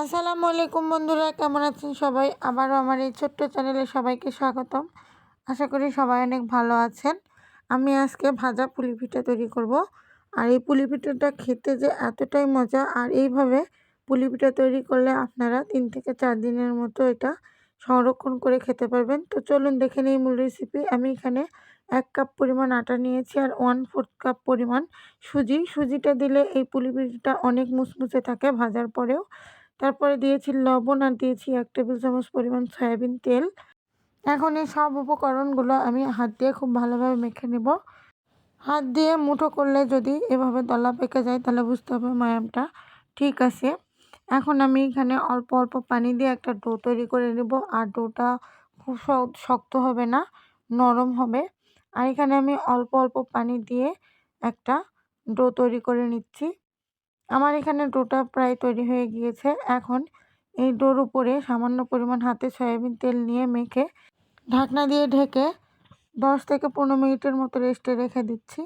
আসসালামু আলাইকুম বন্ধুরা, কেমন আছেন সবাই? আবারও আমার এই ছোট্ট চ্যানেলে সবাইকে স্বাগতম। আশা করি সবাই অনেক ভালো আছেন। আমি আজকে ভাজা পুলি পিঠা তৈরি করব। আর এই পুলি পিঠাটা খেতে যে এতটাই মজা, আর এইভাবে পুলি পিঠা তৈরি করলে আপনারা তিন থেকে চার দিনের মতো এটা সংরক্ষণ করে খেতে পারবেন। তো চলুন দেখে নিই মূল রেসিপি আমি এখানে এক কাপ পরিমাণ আটা নিয়েছি আর ওয়ান ফোর্থ কাপ পরিমাণ সুজি। সুজিটা দিলে এই পুলি পিঠাটা অনেক মুচমুচে থাকে ভাজার পরেও। তারপরে দিয়েছি লবণ আর দিয়েছি এক টেবিল চামচ পরিমাণ সয়াবিন তেল। এখন এই সব উপকরণগুলো আমি হাত দিয়ে খুব ভালোভাবে মেখে নেব। হাত দিয়ে মুঠো করলে যদি এভাবে দলা পেকে যায় তাহলে বুঝতে হবে মায়ামটা ঠিক আছে। এখন আমি এখানে অল্প অল্প পানি দিয়ে একটা ডো তৈরি করে নেব আর ডোটা খুব শক্ত হবে না, নরম হবে। আর এখানে আমি অল্প অল্প পানি দিয়ে একটা ডো তৈরি করে নিচ্ছি। আমার এখানে ডোটা প্রায় তৈরি হয়ে গিয়েছে। এখন এই ডোর উপরে সামান্য পরিমাণ হাতে সয়াবিন তেল নিয়ে মেখে ঢাকনা দিয়ে ঢেকে দশ থেকে পনেরো মিনিটের মতো রেস্টে রেখে দিচ্ছি।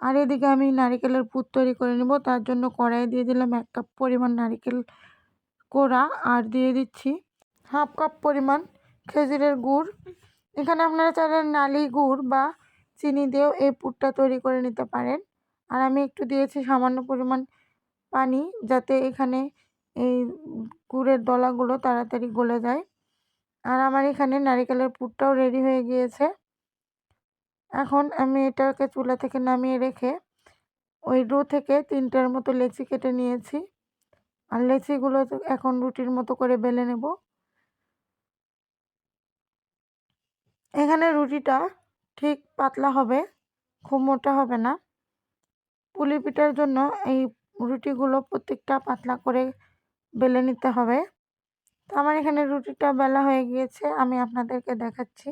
আর এদিকে আমি নারিকেলের পুর তৈরি করে নেব। তার জন্য কড়াই দিয়ে দিলাম এক কাপ পরিমাণ নারিকেল কোড়া আর দিয়ে দিচ্ছি হাফ কাপ পরিমাণ খেজুরের গুড়। এখানে আপনারা চাইলে নালি গুড় বা চিনি দিয়েও এই পুরটা তৈরি করে নিতে পারেন। আর আমি একটু দিয়েছি সামান্য পরিমাণ পানি যাতে এখানে এই গুড়ের দলাগুলো তাড়াতাড়ি গলে যায়। আর আমার এখানে নারিকেলের পুরটাও রেডি হয়ে গিয়েছে। এখন আমি এটাকে চুলা থেকে নামিয়ে রেখে ওই ডো থেকে তিনটার মতো লেচি কেটে নিয়েছি। আর লেচিগুলো এখন রুটির মতো করে বেলে নেব। এখানে রুটিটা ঠিক পাতলা হবে, খুব মোটা হবে না। পুলি পিঠার জন্য এই রুটিগুলো প্রত্যেকটা পাতলা করে বেলে নিতে হবে। তো আমার এখানে রুটিটা বেলা হয়ে গিয়েছে, আমি আপনাদেরকে দেখাচ্ছি।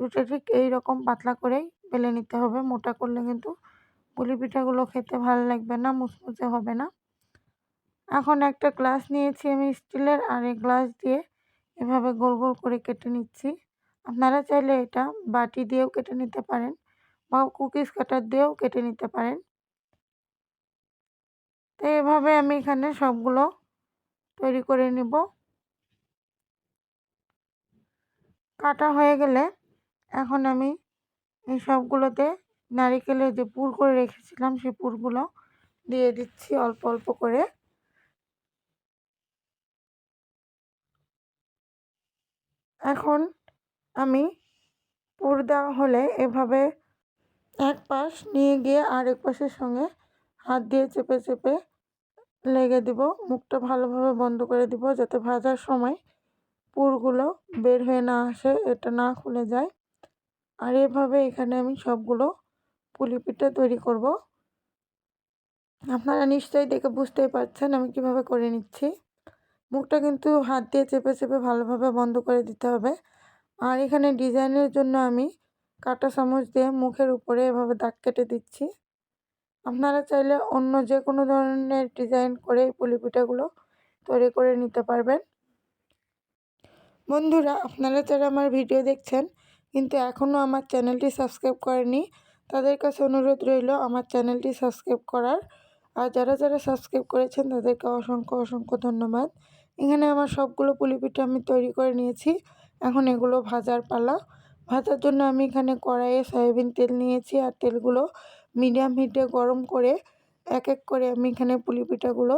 রুটি ঠিক এই রকম পাতলা করেই বেলে নিতে হবে, মোটা করলে কিন্তু পুলি পিঠাগুলো খেতে ভালো লাগবে না, মুচমুচে হবে না। এখন একটা গ্লাস নিয়েছি আমি স্টিলের, আর এই গ্লাস দিয়ে এভাবে গোল গোল করে কেটে নিচ্ছি। আপনারা চাইলে এটা বাটি দিয়েও কেটে নিতে পারেন বা কুকিজ কাটার দিয়েও কেটে নিতে পারেন। তো এভাবে আমি এখানে সবগুলো তৈরি করে নিব। কাটা হয়ে গেলে এখন আমি এই সবগুলোতে নারিকেলের যে পুর করে রেখেছিলাম, সেই পুরগুলো দিয়ে দিচ্ছি অল্প অল্প করে। এখন আমি পুর দেওয়া হলে এভাবে এক পাশ নিয়ে গিয়ে আরেক পাশের সঙ্গে হাত দিয়ে চেপে চেপে লেগে দিব, মুখটা ভালোভাবে বন্ধ করে দিব যাতে ভাজার সময় পুরগুলো বের হয়ে না আসে, এটা না খুলে যায়। আর এভাবে এখানে আমি সবগুলো পুলি পিঠা তৈরি করব। আপনারা নিশ্চয়ই দেখে বুঝতেই পারছেন আমি কীভাবে করে নিচ্ছি। মুখটা কিন্তু হাত দিয়ে চেপে চেপে ভালোভাবে বন্ধ করে দিতে হবে। আর এখানে ডিজাইনের জন্য আমি কাটা চামচ দিয়ে মুখের উপরে এভাবে দাগ কেটে দিচ্ছি। আপনারা চাইলে অন্য যে কোনো ধরনের ডিজাইন করে এই পুলি পিঠাগুলো তৈরি করে নিতে পারবেন। বন্ধুরা, আপনারা যারা আমার ভিডিও দেখছেন কিন্তু এখনও আমার চ্যানেলটি সাবস্ক্রাইব করেনি তাদের কাছে অনুরোধ রইল আমার চ্যানেলটি সাবস্ক্রাইব করার। আর যারা যারা সাবস্ক্রাইব করেছেন, তাদেরকে অসংখ্য অসংখ্য ধন্যবাদ। এখানে আমার সবগুলো পুলি পিঠা আমি তৈরি করে নিয়েছি। এখন এগুলো ভাজার পালা। ভাজার জন্য আমি এখানে কড়াইয়ে সয়াবিন তেল নিয়েছি আর তেলগুলো মিডিয়াম হিটে গরম করে এক এক করে আমি এখানে পুলি পিঠাগুলো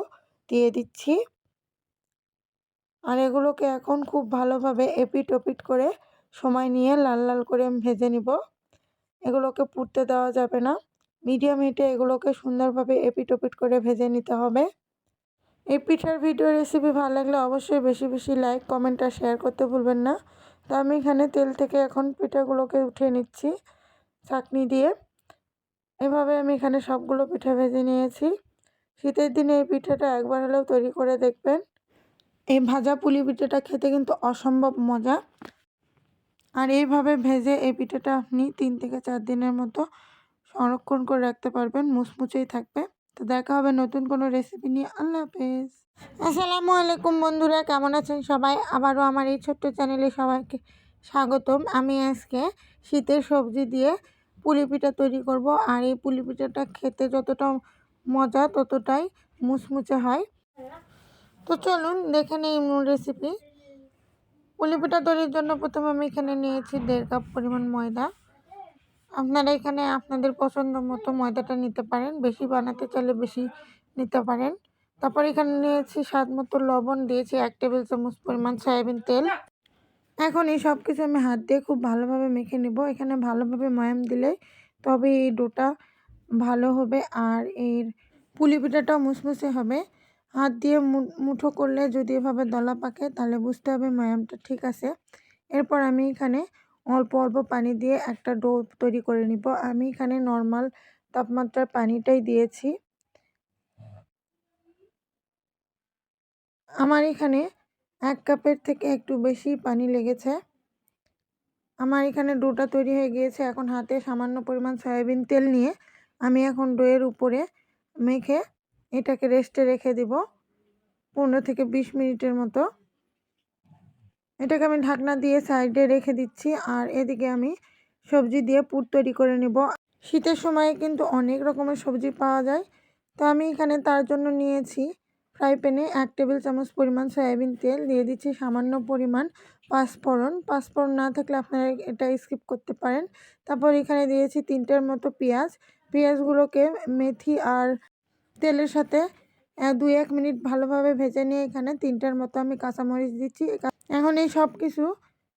দিয়ে দিচ্ছি। আর এগুলোকে এখন খুব ভালোভাবে এপিট ওপিট করে সময় নিয়ে লাল লাল করে ভেজে নিব। এগুলোকে পুড়তে দেওয়া যাবে না। মিডিয়াম হিটে এগুলোকে সুন্দরভাবে এপিট ওপিট করে ভেজে নিতে হবে। এই পিঠার ভিডিও রেসিপি ভালো লাগলে অবশ্যই বেশি বেশি লাইক, কমেন্ট আর শেয়ার করতে ভুলবেন না। তো আমি এখানে তেল থেকে এখন পিঠাগুলোকে উঠিয়ে নিচ্ছি। চাকনি দিয়ে। এভাবে আমি এখানে সবগুলো পিঠা ভেজে নিয়েছি। শীতের দিনে এই পিঠাটা একবার হলেও তৈরি করে দেখবেন। এই ভাজা পুলি পিঠাটা খেতে কিন্তু অসম্ভব মজা। আর এইভাবে ভেজে এই পিঠাটা আপনি তিন থেকে চার দিনের মতো সংরক্ষণ করে রাখতে পারবেন, মুচমুচেই থাকবে। তো দেখা হবে নতুন কোনো রেসিপি নিয়ে। আল্লাহ হাফেজ। আসসালামু আলাইকুম বন্ধুরা, কেমন আছেন সবাই? আবারও আমার এই ছোট্ট চ্যানেলে সবাইকে স্বাগতম। আমি আজকে শীতের সবজি দিয়ে পুলি পিঠা তৈরি করব। আর এই পুলি পিঠাটা খেতে যতটা মজা ততটাই মুচমুচে হয়। তো চলুন দেখে নেই রেসিপি পুলি পিঠা তৈরির জন্য প্রথমে আমি এখানে নিয়েছি দেড় কাপ পরিমাণ ময়দা। আপনারা এখানে আপনাদের পছন্দ মতো ময়দাটা নিতে পারেন। বেশি বানাতে চাইলে বেশি নিতে পারেন। তারপর এখানে নিয়েছি স্বাদ মতো লবণ দিয়েছি এক টেবিল চামচ পরিমাণ সয়াবিন তেল। এখন এই সব কিছু আমি হাত দিয়ে খুব ভালোভাবে মেখে নেব। এখানে ভালোভাবে ময়াম দিলে তবে এই ডোটা ভালো হবে আর এর পুলি পিঠাটাও মুসমুসে হবে। হাত দিয়ে মুঠো করলে যদি এভাবে দলা পাকে তাহলে বুঝতে হবে ময়ামটা ঠিক আছে। এরপর আমি এখানে অল্প অল্প পানি দিয়ে একটা ডো তৈরি করে নিব। আমি এখানে নর্মাল তাপমাত্রার পানিটাই দিয়েছি। আমার এখানে এক কাপের থেকে একটু বেশি পানি লেগেছে। আমার এখানে ডোটা তৈরি হয়ে গিয়েছে। এখন হাতে সামান্য পরিমাণ সয়াবিন তেল নিয়ে আমি এখন ডোয়ের উপরে মেখে এটাকে রেস্টে রেখে দিব পনেরো থেকে বিশ মিনিটের মতো। এটাকে আমি ঢাকনা দিয়ে সাইডে রেখে দিচ্ছি আর এদিকে আমি সবজি দিয়ে পুর তৈরি করে নেব। শীতের সময়ে কিন্তু অনেক রকমের সবজি পাওয়া যায়। তো আমি এখানে তার জন্য নিয়েছি ফ্রাই প্যানে এক টেবিল চামচ পরিমাণ সয়াবিন তেল দিয়ে দিচ্ছি সামান্য পরিমাণ পাঁচফোড়ন। পাঁচফোড়ন না থাকলে আপনারা এটা স্কিপ করতে পারেন। তারপর এখানে দিয়েছি তিনটের মতো পেঁয়াজ। পেঁয়াজগুলোকে মেথি আর তেলের সাথে দুই এক মিনিট ভালোভাবে ভেজে নিয়ে এখানে তিনটার মতো আমি কাঁচামরিচ দিচ্ছি। এখন এই সব কিছু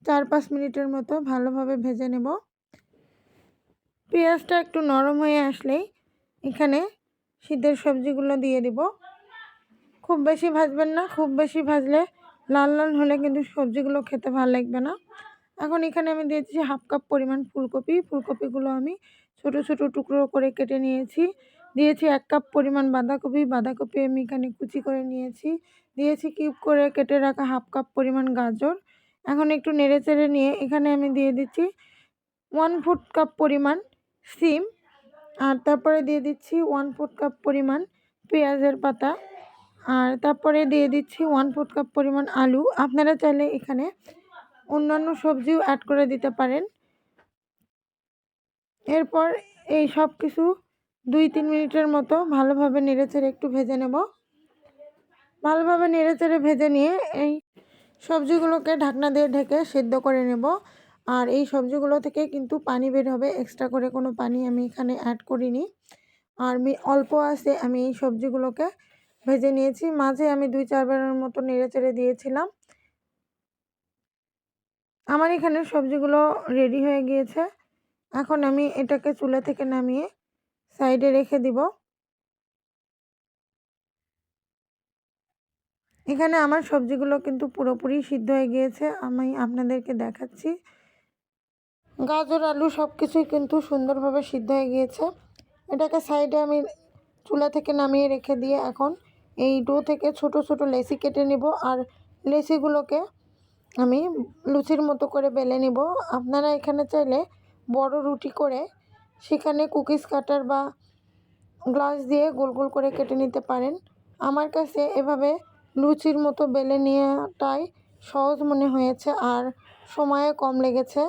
চার পাঁচ মিনিটের মতো ভালোভাবে ভেজে নেব। পেঁয়াজটা একটু নরম হয়ে আসলেই এখানে শীতের সবজিগুলো দিয়ে দিব। খুব বেশি ভাজবেন না, খুব বেশি ভাজলে লাল লাল হলে কিন্তু সবজিগুলো খেতে ভালো লাগবে না। এখন এখানে আমি দিয়েছি হাফ কাপ পরিমাণ ফুলকপি। ফুলকপিগুলো আমি ছোট ছোট টুকরো করে কেটে নিয়েছি। দিয়েছি এক কাপ পরিমাণ বাঁধাকপি। বাঁধাকপি আমি এখানে কুচি করে নিয়েছি। দিয়েছি কিউব করে কেটে রাখা হাফ কাপ পরিমাণ গাজর। এখন একটু নেড়ে চেড়ে নিয়ে এখানে আমি দিয়ে দিচ্ছি ওয়ান ফুট কাপ পরিমাণ সিম। আর তারপরে দিয়ে দিচ্ছি ওয়ান ফুট কাপ পরিমাণ পেঁয়াজের পাতা। আর তারপরে দিয়ে দিচ্ছি ওয়ান ফোর্থ কাপ পরিমাণ আলু। আপনারা চাইলে এখানে অন্যান্য সবজিও অ্যাড করে দিতে পারেন। এরপর এই সব কিছু দুই তিন মিনিটের মতো ভালোভাবে নেড়েচেড়ে একটু ভেজে নেব। ভালোভাবে নেড়েচেড়ে ভেজে নিয়ে এই সবজিগুলোকে ঢাকনা দিয়ে ঢেকে সেদ্ধ করে নেব। আর এই সবজিগুলো থেকে কিন্তু পানি বের হবে এক্সট্রা করে কোনো পানি আমি এখানে অ্যাড করিনি। আর অল্প আছে আমি এই সবজিগুলোকে ভেজে নিয়েছি। মাঝে আমি দুই চারবারের মতো নেড়ে চেড়ে দিয়েছিলাম। আমার এখানে সবজিগুলো রেডি হয়ে গিয়েছে। এখন আমি এটাকে চুলা থেকে নামিয়ে সাইডে রেখে দিব। এখানে আমার সবজিগুলো কিন্তু পুরোপুরি সিদ্ধ হয়ে গিয়েছে। আমি আপনাদেরকে দেখাচ্ছি। গাজর, আলু সব কিছুই কিন্তু সুন্দরভাবে সিদ্ধ হয়ে গিয়েছে। এটাকে সাইডে আমি চুলা থেকে নামিয়ে রেখে দিয়ে এখন এই ডো থেকে ছোট ছোট লেসি কেটে নিব আর লেসিগুলোকে আমি লুচির মতো করে বেলে নিব। আপনারা এখানে চাইলে বড় রুটি করে সেখানে কুকিজ কাটার বা গ্লাস দিয়ে গোল গোল করে কেটে নিতে পারেন। আমার কাছে এভাবে লুচির মতো বেলে নেওয়াটাই সহজ মনে হয়েছে আর সময়ে কম লেগেছে।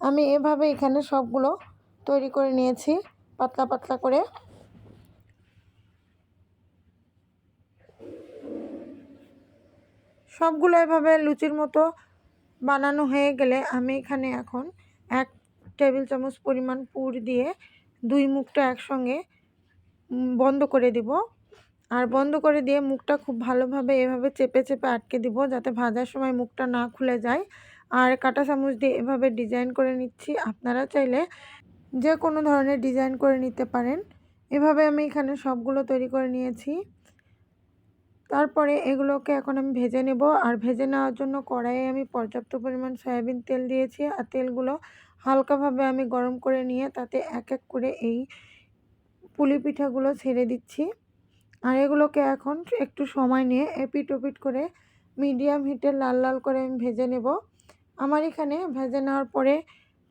আমি এভাবে এখানে সবগুলো তৈরি করে নিয়েছি, পাতলা পাতলা করে। সবগুলো এভাবে লুচির মতো বানানো হয়ে গেলে আমি এখানে এখন এক টেবিল চামচ পরিমাণ পুর দিয়ে দুই মুখটা একসঙ্গে বন্ধ করে দিব। আর বন্ধ করে দিয়ে মুখটা খুব ভালোভাবে এভাবে চেপে চেপে আটকে দিব যাতে ভাজার সময় মুখটা না খুলে যায়। আর কাটা চামচ দিয়ে এভাবে ডিজাইন করে নিচ্ছি। আপনারা চাইলে যে কোনো ধরনের ডিজাইন করে নিতে পারেন। এভাবে আমি এখানে সবগুলো তৈরি করে নিয়েছি। তারপরে এগুলোকে এখন আমি ভেজে নেব। আর ভেজে নেওয়ার জন্য কড়াইয়ে আমি পর্যাপ্ত পরিমাণ সয়াবিন তেল দিয়েছি। আর তেলগুলো হালকাভাবে আমি গরম করে নিয়ে তাতে এক এক করে এই পুলি পিঠাগুলো ছেড়ে দিচ্ছি। আর এগুলোকে এখন একটু সময় নিয়ে এপিট ওপিট করে মিডিয়াম হিটে লাল লাল করে আমি ভেজে নেব। আমার এখানে ভেজে নেওয়ার পরে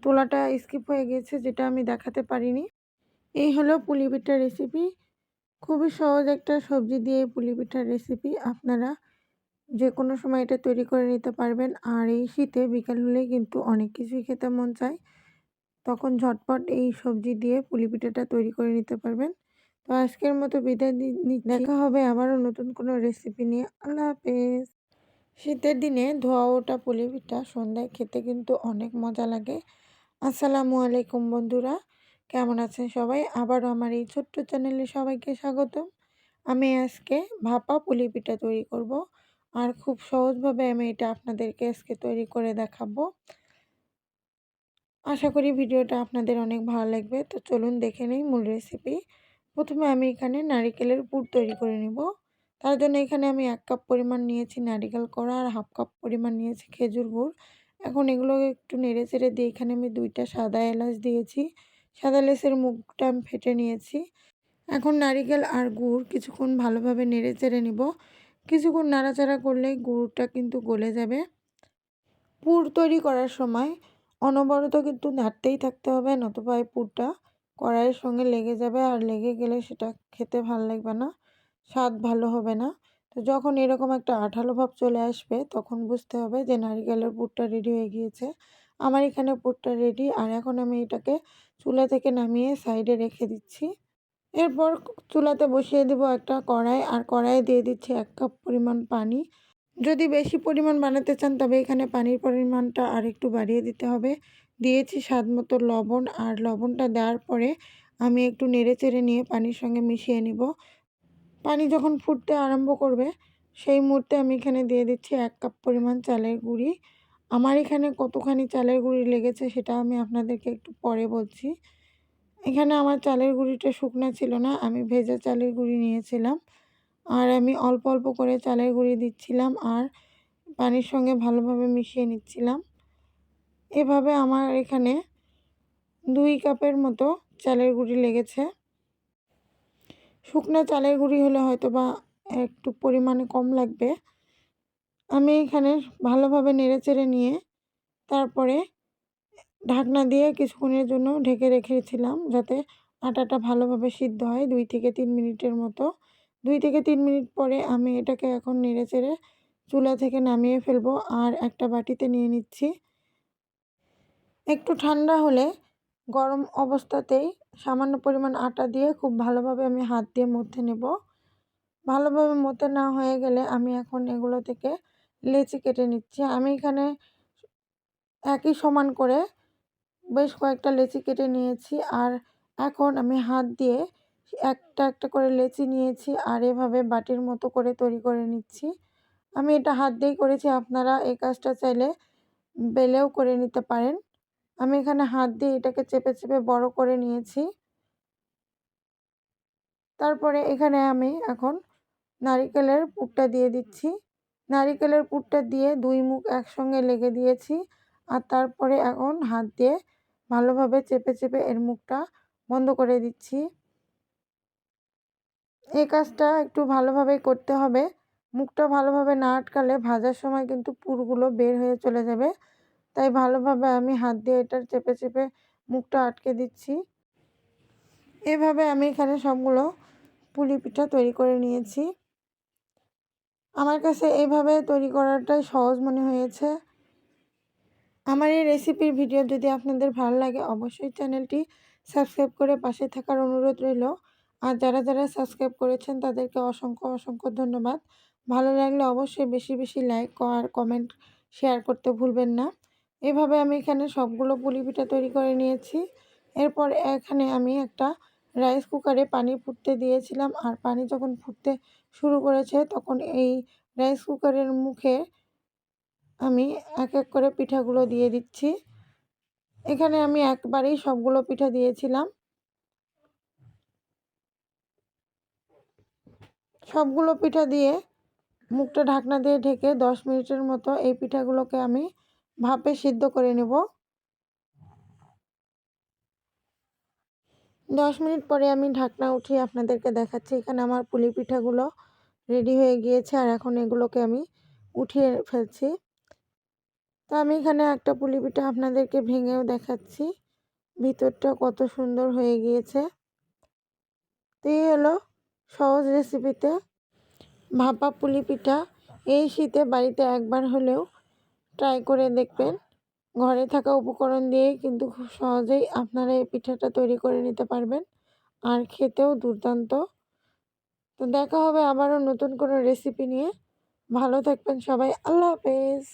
তোলাটা স্কিপ হয়ে গেছে, যেটা আমি দেখাতে পারিনি। এই হলো পুলি পিঠার রেসিপি। খুবই সহজ একটা সবজি দিয়ে পুলি পিঠার রেসিপি আপনারা যে কোনো সময় এটা তৈরি করে নিতে পারবেন। আর এই শীতে বিকাল হলে কিন্তু অনেক কিছুই খেতে মন চায়। তখন ঝটপট এই সবজি দিয়ে পুলি পিঠাটা তৈরি করে নিতে পারবেন। তো আজকের মতো বিদায় দেখা হবে আবারও নতুন কোনো রেসিপি নিয়ে। আল্লাহ হাফেজ। শীতের দিনে ধোয়া ওটা পুলি পিঠা সন্ধ্যায় খেতে কিন্তু অনেক মজা লাগে। আসসালামু আলাইকুম বন্ধুরা। কেমন আছেন সবাই? আবারও আমার এই ছোট্ট চ্যানেলে সবাইকে স্বাগতম। আমি আজকে ভাপা পুলি পিঠা তৈরি করব। আর খুব সহজভাবে আমি এটা আপনাদেরকে আজকে তৈরি করে দেখাবো। আশা করি ভিডিওটা আপনাদের অনেক ভালো লাগবে। তো চলুন দেখে নিই মূল রেসিপি প্রথমে আমি এখানে নারিকেলের পুর তৈরি করে নিব। তার জন্য এখানে আমি এক কাপ পরিমাণ নিয়েছি নারিকেল কড়া আর হাফ কাপ পরিমাণ নিয়েছি খেজুর গুড়। এখন এগুলো একটু নেড়ে চেড়ে দিয়ে এখানে আমি দুইটা সাদা এলাচ দিয়েছি। সাদা এলাচের মুখটা ফেটে নিয়েছি। এখন নারিকেল আর গুড় কিছুক্ষণ ভালোভাবে নেড়ে চেড়ে নিব। কিছুক্ষণ নাড়াচাড়া করলে গুড়টা কিন্তু গলে যাবে। পুর তৈরি করার সময় অনবরত কিন্তু নাড়তেই থাকতে হবে, নতুবা এই পুরটা কড়াইয়ের সঙ্গে লেগে যাবে আর লেগে গেলে সেটা খেতে ভালো লাগবে না, স্বাদ ভালো হবে না। তো যখন এরকম একটা আঠালো ভাব চলে আসবে, তখন বুঝতে হবে যে নারিকেলের পুরটা রেডি হয়ে গিয়েছে। আমার এখানে পুরটা রেডি আর এখন আমি এটাকে চুলা থেকে নামিয়ে সাইডে রেখে দিচ্ছি। এরপর চুলাতে বসিয়ে দেবো একটা কড়াই, আর কড়াইয়ে দিয়ে দিচ্ছি এক কাপ পরিমাণ পানি। যদি বেশি পরিমাণ বানাতে চান, তবে এখানে পানির পরিমাণটা আর একটু বাড়িয়ে দিতে হবে। দিয়েছি স্বাদ মতো লবণ, আর লবণটা দেওয়ার পরে আমি একটু নেড়ে চেড়ে নিয়ে পানির সঙ্গে মিশিয়ে নিব। পানি যখন ফুটতে আরম্ভ করবে, সেই মুহূর্তে আমি এখানে দিয়ে দিচ্ছি এক কাপ পরিমাণ চালের গুঁড়ি। আমার এখানে কতখানি চালের গুঁড়ি লেগেছে সেটা আমি আপনাদেরকে একটু পরে বলছি। এখানে আমার চালের গুঁড়িটা শুকনো ছিল না, আমি ভেজা চালের গুঁড়ি নিয়েছিলাম। আর আমি অল্প অল্প করে চালের গুঁড়ি দিচ্ছিলাম আর পানির সঙ্গে ভালোভাবে মিশিয়ে নিচ্ছিলাম। এভাবে আমার এখানে দুই কাপের মতো চালের গুঁড়ি লেগেছে। শুকনো চালের গুঁড়ি হলে হয়তো বা একটু পরিমাণে কম লাগবে। আমি এখানে ভালোভাবে নেড়ে চেড়ে নিয়ে তারপরে ঢাকনা দিয়ে কিছুক্ষণের জন্য ঢেকে রেখেছিলাম যাতে আটাটা ভালোভাবে সিদ্ধ হয় দুই থেকে তিন মিনিটের মতো। দুই থেকে তিন মিনিট পরে আমি এটাকে এখন নেড়ে চেড়ে চুলা থেকে নামিয়ে ফেলব আর একটা বাটিতে নিয়ে নিচ্ছি। একটু ঠান্ডা হলে গরম অবস্থাতেই সামান্য পরিমাণ আটা দিয়ে খুব ভালোভাবে আমি হাত দিয়ে মধ্যে নেব। ভালোভাবে মতে না হয়ে গেলে আমি এখন এগুলো থেকে লেচি কেটে নিচ্ছি। আমি এখানে একই সমান করে বেশ কয়েকটা লেচি কেটে নিয়েছি। আর এখন আমি হাত দিয়ে একটা একটা করে লেচি নিয়েছি আর এভাবে বাটির মতো করে তৈরি করে নিচ্ছি। আমি এটা হাত দিয়েই করেছি। আপনারা এই কাজটা চাইলে বেলেও করে নিতে পারেন। আমি এখানে হাত দিয়ে এটাকে চেপে চেপে বড় করে নিয়েছি। তারপরে এখানে আমি এখন নারিকেলের পুরটা দিয়ে দিচ্ছি। নারিকেলের পুরটা দিয়ে দুই মুখ একসঙ্গে লেগে দিয়েছি আর তারপরে এখন হাত দিয়ে ভালোভাবে চেপে চেপে এর মুখটা বন্ধ করে দিচ্ছি। এই কাজটা একটু ভালোভাবেই করতে হবে। মুখটা ভালোভাবে না আটকালে ভাজার সময় কিন্তু পুরগুলো বের হয়ে চলে যাবে। তাই ভালোভাবে আমি হাত দিয়ে এটার চেপে চেপে মুখটা আটকে দিচ্ছি। এভাবে আমি এখানে সবগুলো পুলি পিঠা তৈরি করে নিয়েছি। আমার কাছে এইভাবে তৈরি করাটাই সহজ মনে হয়েছে। আমার এই রেসিপির ভিডিও যদি আপনাদের ভালো লাগে, অবশ্যই চ্যানেলটি সাবস্ক্রাইব করে পাশে থাকার অনুরোধ রইল। আর যারা যারা সাবস্ক্রাইব করেছেন, তাদেরকে অসংখ্য অসংখ্য ধন্যবাদ। ভালো লাগলে অবশ্যই বেশি বেশি লাইক আর কমেন্ট শেয়ার করতে ভুলবেন না। এভাবে আমি এখানে সবগুলো পুলি পিঠা তৈরি করে নিয়েছি। এরপর এখানে আমি একটা রাইস কুকারে পানি ফুটতে দিয়েছিলাম আর পানি যখন ফুটতে শুরু করেছে তখন এই রাইস কুকারের মুখে আমি এক এক করে পিঠাগুলো দিয়ে দিচ্ছি। এখানে আমি একবারেই সবগুলো পিঠা দিয়েছিলাম। সবগুলো পিঠা দিয়ে মুখটা ঢাকনা দিয়ে ঢেকে দশ মিনিটের মতো এই পিঠাগুলোকে আমি ভাপে সিদ্ধ করে নেব। দশ মিনিট পরে আমি ঢাকনা উঠিয়ে আপনাদেরকে দেখাচ্ছি। এখানে আমার পুলি পিঠাগুলো রেডি হয়ে গিয়েছে আর এখন এগুলোকে আমি উঠিয়ে ফেলছি। তো আমি এখানে একটা পুলি পিঠা আপনাদেরকে ভেঙেও দেখাচ্ছি। ভিতরটা কত সুন্দর হয়ে গিয়েছে। তো এই হলো সহজ রেসিপিতে ভাপা পুলি পিঠা। এই শীতে বাড়িতে একবার হলেও ট্রাই করে দেখবেন। ঘরে থাকা উপকরণ দিয়ে কিন্তু খুব সহজেই আপনারা এই পিঠাটা তৈরি করে নিতে পারবেন। আর খেতেও দুর্দান্ত। তো দেখা হবে আবারও নতুন কোনো রেসিপি নিয়ে। ভালো থাকবেন সবাই। আল্লাহ হাফেজ।